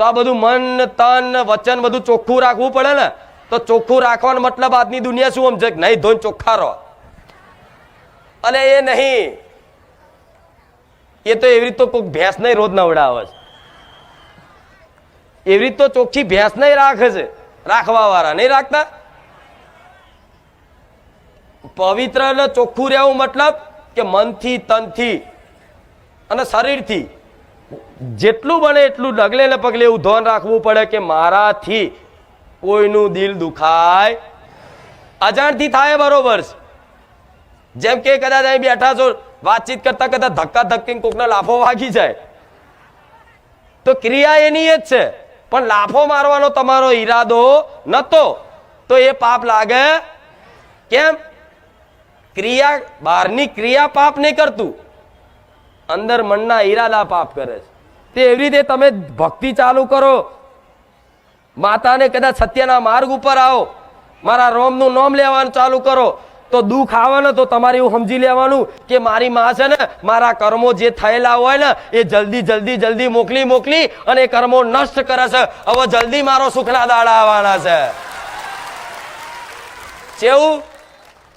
તો આ બધું મન, તન, વચન બધું ચોખ્ખું રાખવું પડે ને, તો ચોખ્ખું રાખવાનો મતલબ આજની દુનિયા શું સમજે? નહીં ધોન ચોખ્ખા રહો. અને એ નહીં. એ તો એવી રીતે કોઈક ભેંસ નહીં રોજ નવડાવે છે. એવી રીતે ચોખ્ખી ભેંસ નહીં રાખે છે રાખવા વાળા નહીં રાખતા. પવિત્ર ને ચોખ્ખું રહેવું મતલબ કે મનથી, તનથી અને શરીરથી. જેટલું બને એટલું ડગલે ને પગલે એવું ધ્યાન રાખવું પડે કે મારાથી કોઈનું દિલ દુખાય. અજાણથી થાય બરોબર જેમ કે કદાચ અહીં બેઠા છો, વાતચીત કરતા કરતા ધક્કા ધક્કી કોકને લાફો વાગી જાય. તો ક્રિયા એની જ છે. પણ લાફો મારવાનો તમારો ઈરાદો નતો. તો એ પાપ લાગે કેમ? ક્રિયા, બહારની ક્રિયા પાપ નહીં કરતું. અંદર મનના ઈરાદા પાપ કરે છે. તે એવી રીતે તમે ભક્તિ ચાલુ કરો. માતાને કદાચ સત્યના માર્ગ ઉપર આવો. મારા રોમનું નામ લેવાનું ચાલુ કરો. તો દુઃખ આવે ને તો તમારે એવું સમજી લેવાનું કે મારી માં છે ને, મારા કર્મો જે થયેલા હોય ને, એ જલ્દી જલ્દી જલ્દી મોકલી મોકલી અને કર્મો નષ્ટ કરે છે. હવે જલ્દી મારો સુખના દાડા આવવાના છે. કેવું?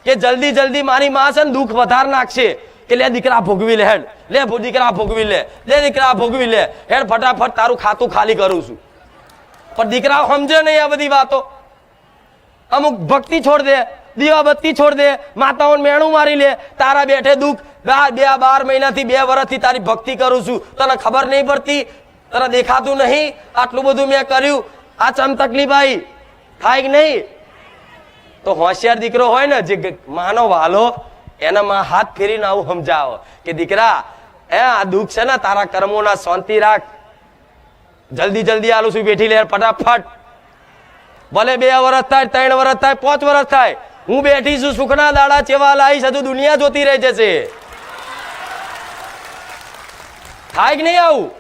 કે જલ્દી જલ્દી મારી માં છે ને દુઃખ વધાર નાખશે. કે લે દીકરા ભોગવી લે હેડ. લે દીકરા ભોગવી લે લે દીકરા ભોગવી લે, હેડ ફટાફટ તારું ખાતું ખાલી કરું છું. પણ દીકરા સમજે નહીં આ બધી વાતો. અમુક ભક્તિ છોડ દે, દીવાબત્તી છોડ દે, માતાઓને મેણું મારી લે, તારા બેઠે દુઃખ, બે બાર મહિનાથી, બે વર્ષથી તારી ભક્તિ કરું છું. તને ખબર નહીં પડતી, તને દેખાતું નહીં, આટલું બધું મેં કર્યું. આ ચમ તકલીફ આવી થાય કે નહીં? તો હોશિયાર દીકરો હોય ને, જે માનો વાલો એના માં હાથ ફેરીને આવું સમજાવો કે દીકરા, એ આ દુઃખ છે ને, તારા કર્મોના શાંતિ રાખ. જલ્દી જલ્દી આલું છું, બેઠી લે, ફટાફટ. ભલે બે વર્ષ થાય, ત્રણ વર્ષ થાય, પાંચ વર્ષ થાય. હું બેઠી છું, સુખના દાડા ચેવા લાવીશ હજુ દુનિયા જોતી રહી જશે. થાય કે નહીં આવું?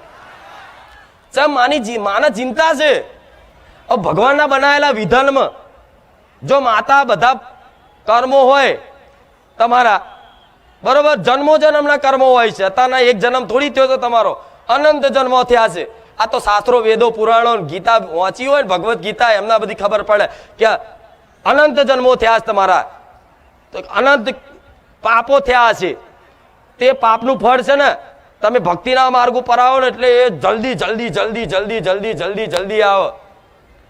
ચમ માની માને ચિંતા છે? ભગવાનના બનાવેલા વિધાનમાં જો માતા બધા કર્મો હોય તમારા બરોબર? જન્મો જન્મના કર્મો હોય છે. અત્યારના એક જન્મ થોડી થયો તો તમારો. અનંત જન્મો થયા છે. આ તો શાસ્ત્રો, વેદો, પુરાણો ગીતા વાંચી હોય ને ભગવદ્ ગીતા, એમના બધી ખબર પડે કે અનંત જન્મો થયા છે તમારા. તો અનંત પાપો થયા છે. તે પાપનું ફળ છે ને, તમે ભક્તિના માર્ગ ઉપર આવો ને એટલે એ જલ્દી જલ્દી જલ્દી જલ્દી જલ્દી જલ્દી જલ્દી આવે.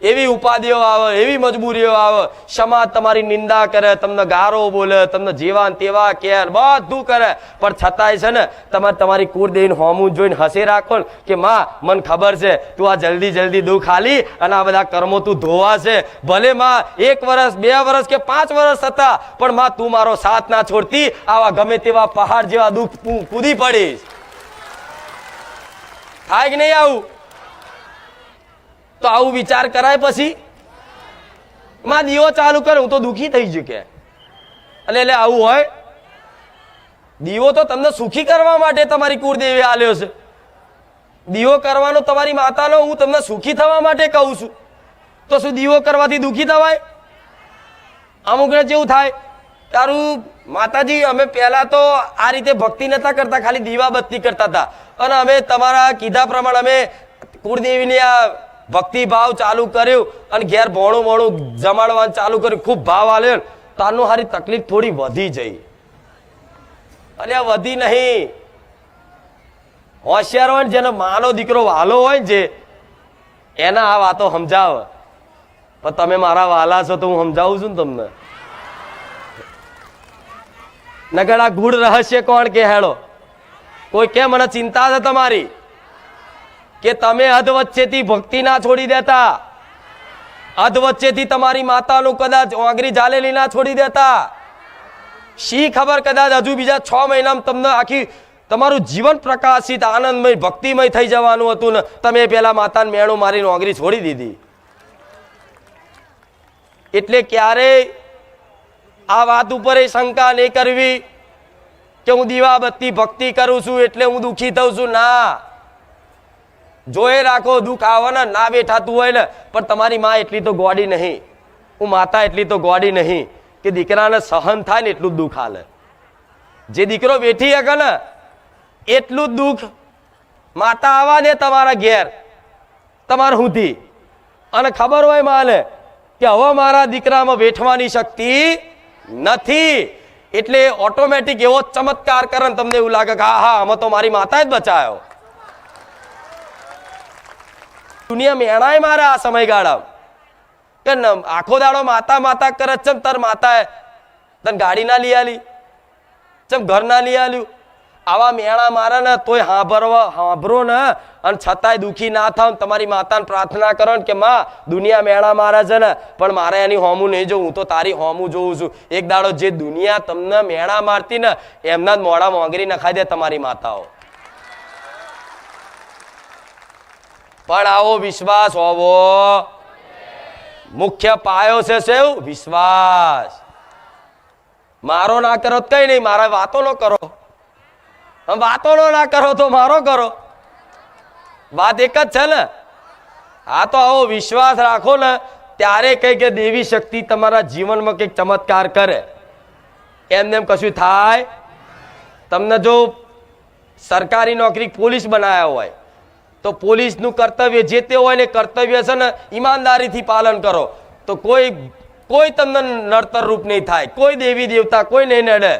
એવી ઉપાધિઓ આવે, એવી મજબૂરીઓ આવે સમાજ તમારી નિંદા કરે, તમને ગારો બોલે, તમને જેવા ને તેવા કેર બધું કરે. પણ છતાંય છે ને, તમારે તમારી કુળદેવીને હોમું જોઈને હસી રાખો ને કે, માં, મને ખબર છે, તું આ જલ્દી જલ્દી દુઃખ હાલી અને આ બધા કર્મો તું ધોવા છે. ભલે માં, એક વર્ષ બે વર્ષ કે પાંચ વર્ષ હતા, પણ માં, તું મારો સાથ ના છોડતી, આવા ગમે તેવા પહાડ જેવા દુઃખ કૂદી પડીશ. થાય કે નહીં આવું? તો આવું વિચાર કરાય પછી? માં દીવો ચાલુ કરે, હું તો દુખી થઈ ચૂકે એટલે એટલે આવું હોય? દીવો તો તમને સુખી કરવા માટે તમારી કુળદેવી આલ્યો છે. દીવો કરવાનો તમારી માતાનો, હું તમને સુખી થવા માટે કહું છું. તો શું દીવો કરવાથી દુખી થવાય? અમુકને જેવું થાય. તારું માતાજી, અમે પહેલા તો આ રીતે ભક્તિ નતા કરતા, ખાલી દીવાબત્તી કરતા હતા. અને અમે તમારા કીધા પ્રમાણે અમે કુળદેવીની આ ભક્તિ ભાવ ચાલુ કર્યું અને ઘેર ભોણું ભોણું જમાડવાનું ચાલુ કર્યું. ખૂબ ભાવ આલ્યો તારનું હારી તકલીફ થોડી વધી જઈ. અને આ વધી નહીં. હોશિયાર હોય ને, જેનો માનો દીકરો વાલો હોય ને જે, એના આ વાતો સમજાવ. પણ તમે મારા વાલા છો તો હું સમજાવું છું ને તમને. નગર આ ગુડ રહસ્ય કોણ કે હેડો કોઈ કે, મને ચિંતા છે તમારી? કે તમે અધ વચ્ચેથી ભક્તિ ના છોડી દેતા. અધ વચ્ચેથી તમારી માતાનું કદાચ આંગરી જાલેલી ના છોડી દેતા. શી ખબર કદાચ હજુ બીજા છ મહિનામાં તમને આખી તમારું જીવન પ્રકાશિત, આનંદમય, ભક્તિમય થઈ જવાનું હતું ને તમે પેલા માતાને મેણું મારીને નોકરી છોડી દીધી. એટલે ક્યારેય આ વાત ઉપર એ શંકા નહીં કરવી કે હું દીવાબત્તી ભક્તિ કરું છું એટલે હું દુઃખી થઉં છું. ના. જોઈ રાખો, દુઃખ આવવાના, ના બેઠાતું હોય ને, પણ તમારી માં એટલી તો ગોડી નહીં. હું માતા એટલી તો ગોડી નહીં કે દીકરાને સહન થાય ને એટલું દુઃખ હાલે. જે દીકરો બેઠી શકે ને, એટલું દુઃખ માતા આવવાને તમારા ઘેર, તમારા સુધી. અને ખબર હોય માને કે હવે મારા દીકરામાં વેઠવાની શક્તિ નથી. એટલે ઓટોમેટિક એવો ચમત્કાર કરે તમને એવું લાગે કે હા હા, આમાં તો મારી માતા જ બચાયો. દુનિયા મેણાય મારે આ સમયગાળા કે આખો દાડો માતા માતા કરે ચમ તાર માતાએ. તને ગાડી ના લઈ આલી ચમ ઘર ના લઈ આલ્યું. આવા મેણા મારે ને તોય હાંભરવા, હાંભરો ને. અને છતાંય દુઃખી ના થાવ તમારી માતાને પ્રાર્થના કરો ને કે, માં, દુનિયા મેણા મારે છે ને, પણ મારે એની હોમું નહીં જોઉં હું તો તારી હોમું જોઉં છું. એક દાડો જે દુનિયા તમને મેણા મારતી ને, એમના જ મોડા મોંગરી નખાઈ દે તમારી માતાઓ. પણ આવો વિશ્વાસ હોવો. મુખ્ય પાયો છે સેવ, વિશ્વાસ. મારો ના કરો કઈ નહીં, મારા વાતો નો કરો. વાતો નો ના કરો તો મારો કરો. વાત એક જ છે ને? હા તો આવો વિશ્વાસ રાખો ને, ત્યારે કઈ કે દેવી શક્તિ તમારા જીવનમાં કંઈક ચમત્કાર કરે. એમને એમ કશું થાય? તમને જો સરકારી નોકરી પોલીસ બનાવ્યા હોય તો પોલીસનું કર્તવ્ય જે તે હોય ને કર્તવ્ય છે ને ઈમાનદારીથી પાલન કરો. તો કોઈ કોઈ તમને નડતર નહીં થાય. કોઈ દેવી દેવતા, કોઈ નહીં નડે.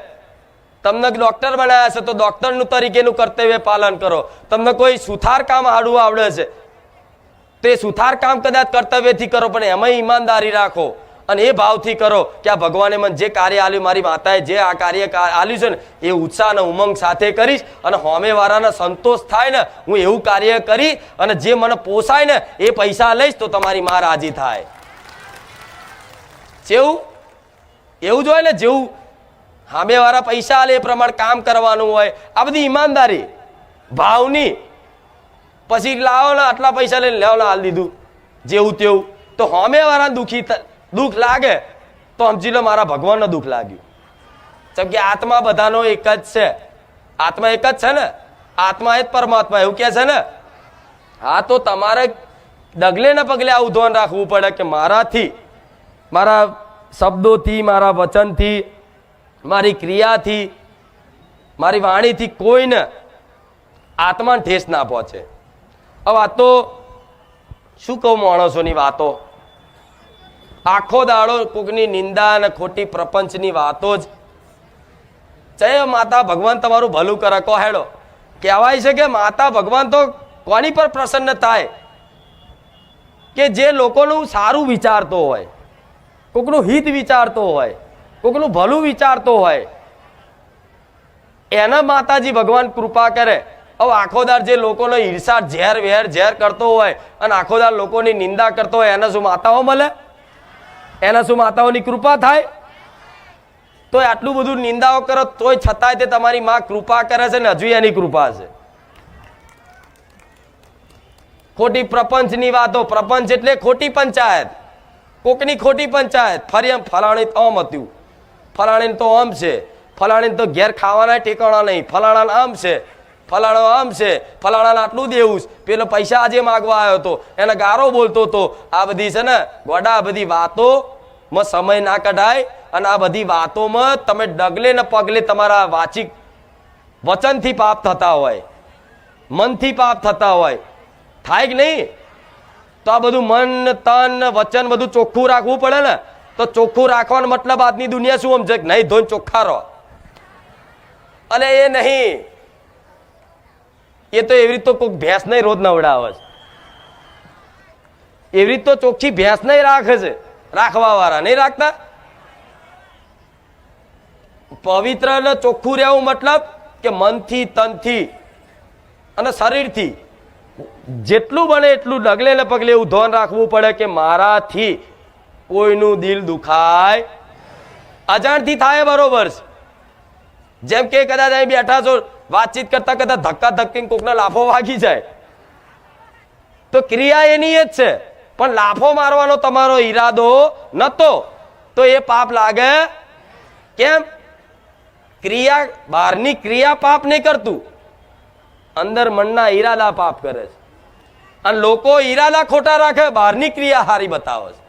તમને ડૉક્ટર બનાવ્યા છે તો ડૉક્ટરનું તરીકેનું કર્તવ્ય પાલન કરો. તમને કોઈ સુથાર કામ આડું આવડે છે, તો સુથાર કામ કદાચ કર્તવ્યથી કરો, પણ એમાં ઈમાનદારી રાખો. અને એ ભાવથી કરો કે આ ભગવાને મને જે કાર્ય આલ્યું મારી માતાએ જે આ કાર્ય આલ્યું છે ને, એ ઉત્સાહ અને ઉમંગ સાથે કરીશ અને હોમેવાળાને સંતોષ થાય ને, હું એવું કાર્ય કરી અને જે મને પોસાય ને, એ પૈસા લઈશ તો તમારી માં રાજી થાય. જેવું, એવું જ હોય ને, જેવું સામેવાળા પૈસા આલે એ પ્રમાણે કામ કરવાનું હોય, આ બધી ઈમાનદારી, ભાવની. પછી લાવો ને આટલા પૈસા લઈને, લેવો ને હાલ દીધું, જેવું તેવું. તો હોમેવાળા દુઃખી દુઃખ લાગે? તો સમજી લો મારા ભગવાનનો દુઃખ લાગ્યું. જેમ કે આત્મા બધાનો એક જ છે. આત્મા એક જ છે ને? આત્મા એ જ પરમાત્મા, એવું કે છે ને? હા, તો તમારે ડગલે ને પગલે આવું ધ્યાન રાખવું પડે કે મારાથી, મારા શબ્દોથી, મારા વચનથી, મારી ક્રિયાથી, મારી વાણીથી કોઈને આત્માને ઠેસ ના પહોંચે. હવે આ તો શું કહું માણસોની વાતો? આખો દાડો કોકની નિંદા અને ખોટી પ્રપંચની વાતો જ. જય માતા ભગવાન તમારું ભલું કરે કહો હેડો. કહેવાય છે કે માતા ભગવાન તો કોની પર પ્રસન્ન થાય? કે જે લોકોનું સારું વિચારતો હોય, કોકનું હિત વિચારતો હોય, કોકનું ભલું વિચારતો હોય, એના માતાજી ભગવાન કૃપા કરે. હવે આખો દાર જે લોકોનો ઈર્ષા ઝેર વેર ઝેર કરતો હોય અને આખો દાર લોકોની નિંદા કરતો હોય, એને શું માતાઓ મળે? એના શું માતાઓની કૃપા થાય? તો આટલું બધું નિંદાઓ કરો, તોય છતાંય તે તમારી માં કૃપા કરે છે ને હજુ એની કૃપા છે. ખોટી પ્રપંચની વાતો, પ્રપંચ એટલે ખોટી પંચાયત. કોકની ખોટી પંચાયત, ફરી એમ ફલાણી ઓમ હતું. ફલાણીને તો આમ છે. ફલાણીને તો ઘેર ખાવાના ઠેકાણા નહીં. ફલાણાને આમ છે. ફલાણો આમ છે, ફલાણાને આટલું દેવું છે. પેલો પૈસા આજે માગવા આવ્યો હતો. એને ગારો બોલતો હતો, આ બધી છે ને, ગોડા, આ બધી વાતો માં સમય ના કઢાય અને આ બધી વાતોમાં તમે ડગલે ને પગલે તમારા વાચિક વચનથી પાપ થતા હોય, મનથી પાપ થતા હોય. થાય કે નહીં? તો આ બધું મન, તન, વચન બધું ચોખ્ખું રાખવું પડે ને. તો ચોખ્ખું રાખવાનો મતલબ આજની દુનિયા શું સમજે? નહીં ધોઈને ચોખ્ખા રહો. અને એ નહીં. એ તો એવી રીતે કોઈક ભેંસ નહીં રોજ નવડાવે છે. એવી રીતે ચોખ્ખી ભેંસ નહીં રાખે છે. રાખવા વાળા નહીં રાખતા? પવિત્ર ને ચોખ્ખું રહેવું મતલબ કે મનથી, તનથી અને શરીરથી જેટલું બને એટલું ડગલે ને પગલે એવું ધ્યાન રાખવું પડે કે મારાથી કોઈનું દિલ દુખાય. અજાણથી થાય બરોબર છે. જેમ કે કદાચ અહીં બેઠા છો વાતચીત કરતા કરતા ધક્કા ધક્કી કોકના લાફો વાગી જાય. તો ક્રિયા એની જ છે. પણ લાફો મારવાનો તમારો ઈરાદો નતો. તો એ પાપ લાગે કેમ? ક્રિયા, બહારની ક્રિયા પાપ નહીં કરતું. અંદર મનના ઈરાદા પાપ કરે છે. અને લોકો ઈરાદા ખોટા રાખે, બહારની ક્રિયા હારી બતાવે છે.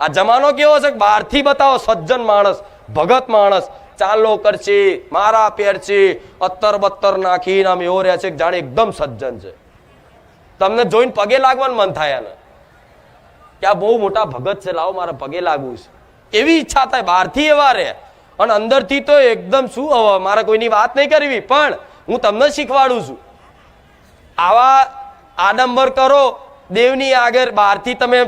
આ જમાનો કેવો છે બહારથી બતાવો, સજ્જન માણસ, ભગત માણસ ચાલો કરશી, મારા પહેરશી. અત્તર બત્તર નાખીને આમ એવો રહે છે જાણે એકદમ સજ્જન છે. તમને જોઈને પગે લાગવાનું મન થાય એને કે આ બહુ મોટા ભગત છે, લાવો મારે પગે લાગવું છે. એવી ઈચ્છા થાય, બહારથી એવા રહે. અને અંદરથી તો એકદમ શું, હવે મારે કોઈની વાત નહીં કરવી, પણ હું તમને શીખવાડું છું. આવા આડંબર કરો, દેવની આગળ બહારથી તમે